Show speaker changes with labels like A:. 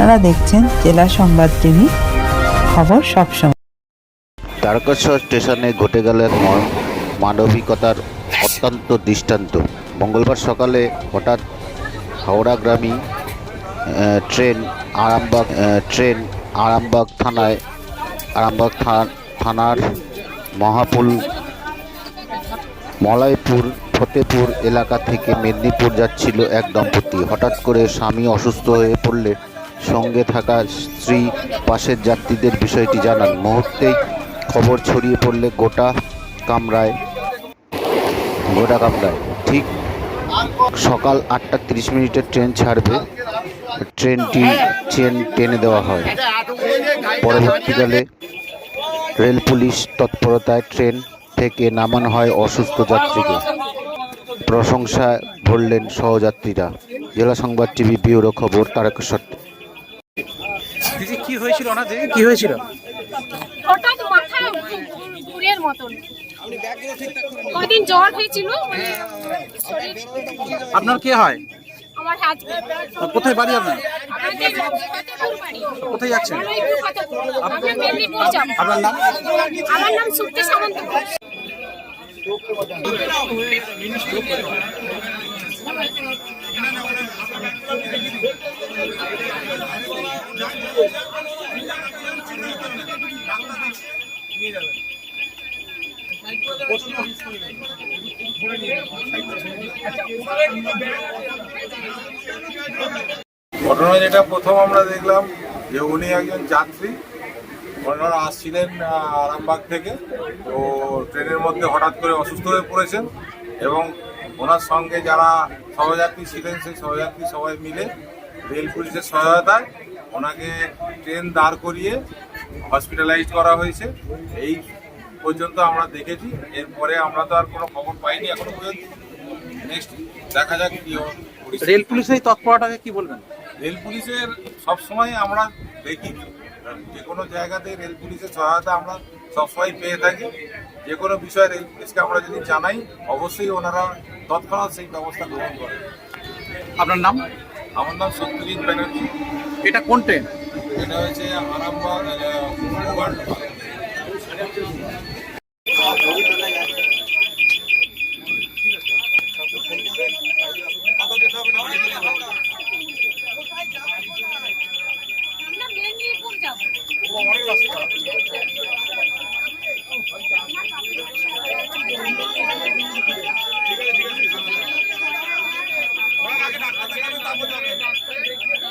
A: আপনারা দেখছেন জেলা সংবাদ টিভি খবর সবসময়
B: তারকেশ্বর স্টেশনে ঘটে গেলেন ম- মানবিকতার অত্যন্ত দৃষ্টান্ত। মঙ্গলবার সকালে হঠাৎ হাওড়াগ্রামী ট্রেন আরামবাগ ট্রেন আরামবাগ থানায়, আরামবাগ থানার মহাপুল মলয়পুর ফতেপুর এলাকা থেকে মেদিনীপুর যাচ্ছিল এক দম্পতি। হঠাৎ করে স্বামী অসুস্থ হয়ে পড়লে সঙ্গে থাকা স্ত্রী, পাশের যাত্রীদের বিষয়টি জানান। মুহূর্তেই খবর ছড়িয়ে পড়লে গোটা কামরায় গোটা কামরায়। ঠিক সকাল আটটা তিরিশ মিনিটের ট্রেন ছাড়বে। ট্রেনটি চেন টেনে দেওয়া হয়। পরবর্তীকালে রেল পুলিশ তৎপরতায় ট্রেন থেকে নামানো হয় অসুস্থ যাত্রীকে। প্রশংসা ভরলেন সহযাত্রীরা। জেলা সংবাদ টিভি ব্যুরো খবর, তারকেশ্বর
C: হয়েছিল ওনার কি হয়েছিল?
D: হঠাৎ মাথা ঘুরের মতন। কদিন জ্বর হয়েছিল মানে
C: আপনার কে হয়?
D: আমার হাজবেন্ড
C: কোথায় বাড়ি আপনার? কোথায় যাচ্ছেন? আপনার নাম?
D: আমার নাম সুপ্তি সামন্ত। ঘোষ।
E: ঘটনা যেটা প্রথম আমরা দেখলাম যে উনি একজন যাত্রী। ওনারা আসছিলেন আরামবাগ থেকে। তো ট্রেনের মধ্যে হঠাৎ করে অসুস্থ হয়ে পড়েছেন এবং ওনার সঙ্গে যারা সহযাত্রী ছিলেন, সেই সহযাত্রী সবাই মিলে রেল পুলিশের সহায়তায় ওনাকে ট্রেন দাঁড় করিয়ে হসপিটালাইজ করা হয়েছে। এই পর্যন্ত আমরা দেখেছি। এরপরে আমরা তো আর কোনো খবর পাইনি এখনও পর্যন্ত। নেক্সট দেখা যাক কি
C: রেল পুলিশের এই তৎপরতাকে কি বলবেন?
E: রেল পুলিশের সবসময় আমরা দেখি। যে কোনো জায়গাতে রেল পুলিশের সহায়তা আমরা সবসময় পেয়ে থাকি। যে কোনো বিষয়ে রেল পুলিশকে আমরা যদি জানাই অবশ্যই ওনারা তৎক্ষণাৎ সেই ব্যবস্থা গ্রহণ করে
C: আপনার নাম?
E: আমার নাম সত্যজিৎ ব্যানার্জি।
C: এটা কোন ট্রেন?
E: এটা হচ্ছে আরামবাগ অনেক রাস্তা।